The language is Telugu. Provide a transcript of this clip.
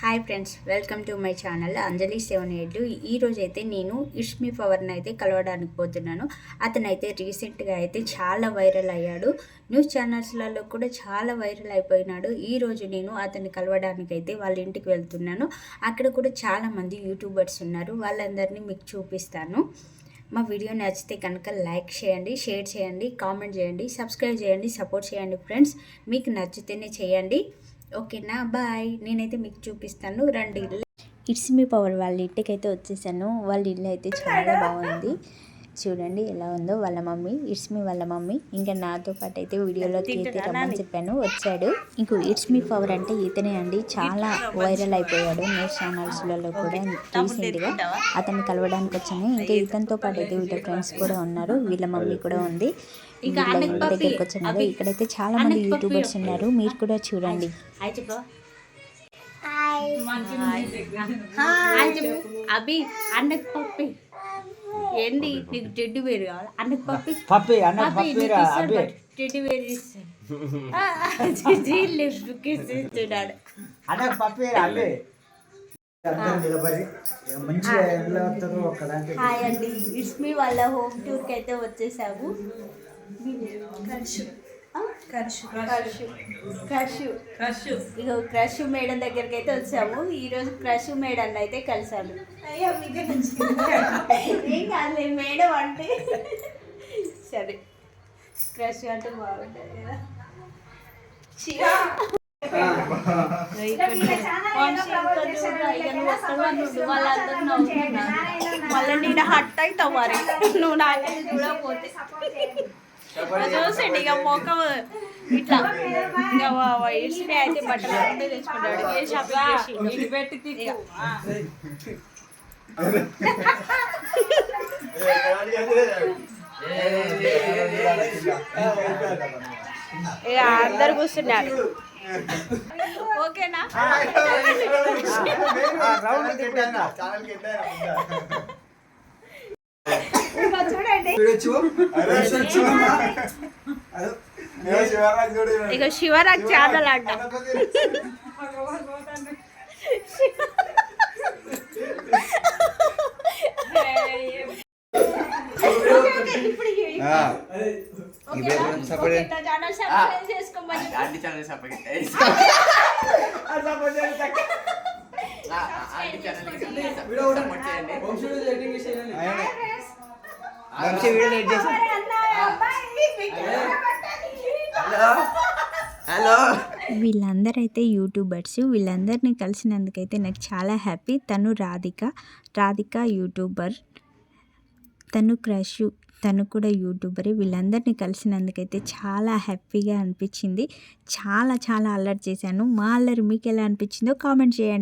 Hi friends welcome to my channel Anjali seven eight ఈ అయితే నేను ఇష్మి పవర్ని అయితే కలవడానికి పోతున్నాను. అతనైతే రీసెంట్గా అయితే చాలా వైరల్ అయ్యాడు. న్యూస్ ఛానల్స్లలో కూడా చాలా వైరల్ అయిపోయినాడు. ఈరోజు నేను అతన్ని కలవడానికి అయితే వాళ్ళ ఇంటికి వెళ్తున్నాను. అక్కడ కూడా చాలామంది యూట్యూబర్స్ ఉన్నారు. వాళ్ళందరినీ మీకు చూపిస్తాను. మా వీడియో నచ్చితే కనుక లైక్ చేయండి షేర్ చేయండి కామెంట్ చేయండి సబ్స్క్రైబ్ చేయండి సపోర్ట్ చేయండి ఫ్రెండ్స్ మీకు నచ్చితేనే చేయండి. ఓకేనా? బాయ్. నేనైతే మీకు చూపిస్తాను. రండి. It's me power. వాళ్ళ ఇంటికి అయితే వచ్చేసాను. వాళ్ళ ఇల్లు అయితే చాలా బాగుంది. చూడండి ఎలా ఉందో వాళ్ళ మమ్మీ ఇట్స్ మీ వాళ్ళ మమ్మీ. ఇంకా నాతో పాటు అయితే వీడియోలోకి అయితే రమ్మని చెప్పాను. వచ్చాడు. ఇంకో ఇట్స్ మీ పవర్ అంటే ఇతనే అండి. చాలా వైరల్ అయిపోయాడు. న్యూస్ ఛానల్స్లలో కూడా రీసెంట్గా అతన్ని కలవడానికి వచ్చాను. ఇంకా ఇతనితో పాటు అయితే వీళ్ళ ఫ్రెండ్స్ కూడా ఉన్నారు. వీళ్ళ మమ్మీ కూడా ఉంది. వీళ్ళ ఇంటి దగ్గరికి వచ్చాను కదా ఇక్కడైతే చాలా మంది యూట్యూబర్స్ ఉన్నారు. మీరు కూడా చూడండి. హాయ్ అభి అన్నకు పప్పి. ఏంది? నీకు టెడ్డి వేరు కావాలి అన్నకు పప్పి. పప్పి అన్న పప్పి రా అబ్బే. టెడ్డి వేరు ఇస్తున్నాడు. పప్పి రా అబ్బే. హాయ్. అండి. ఇట్స్ మీ వాళ్ళ హోమ్ టూర్కి అయితే వచ్చేసాము. క్రష్. క్రష్. ఇగో క్రష్ మేడం దగ్గరికి అయితే వచ్చాము. ఈ రోజు క్రష్ మేడం అయితే కలిసాము. ఏం కాదులే మేడం అంటే. సరే. క్రష్ అంటే బాగుంటుంది కదా. మళ్ళీ నేను హట్ అవుతావు మరి. నువ్వు నాకైతే చూడకపోతే. చూసండి ఇక మొక్క ఇట్లా ఇక ఇసుక అయితే బట్టలు అన్నీ తెచ్చుకుంటాడు. ఏ షాపింగ్ చేసి? పెట్టి ఇక అందరు కూర్చున్నారు. ఓకేనా రౌండ్ తిప్పాను ఇంకా చూడండి ఇక శివరాజ్ ఛానల్ అంట ఆంటీ ఛానల్ సపోర్ట్ ఛానల్ మంచి వీడియో ఎడిట్ చేసి హలో? హలో? వీళ్ళందరైతే యూట్యూబర్స్. వీళ్ళందరినీ కలిసినందుకైతే నాకు చాలా హ్యాపీ. తను రాధిక. రాధిక యూట్యూబర్. తను క్రష్ తను కూడా యూట్యూబరే. వీళ్ళందరినీ కలిసినందుకైతే చాలా హ్యాపీగా అనిపించింది. చాలా చాలా అల్లరి చేశాను. మా అల్లరి మీకు ఎలా అనిపించిందో కామెంట్ చేయండి.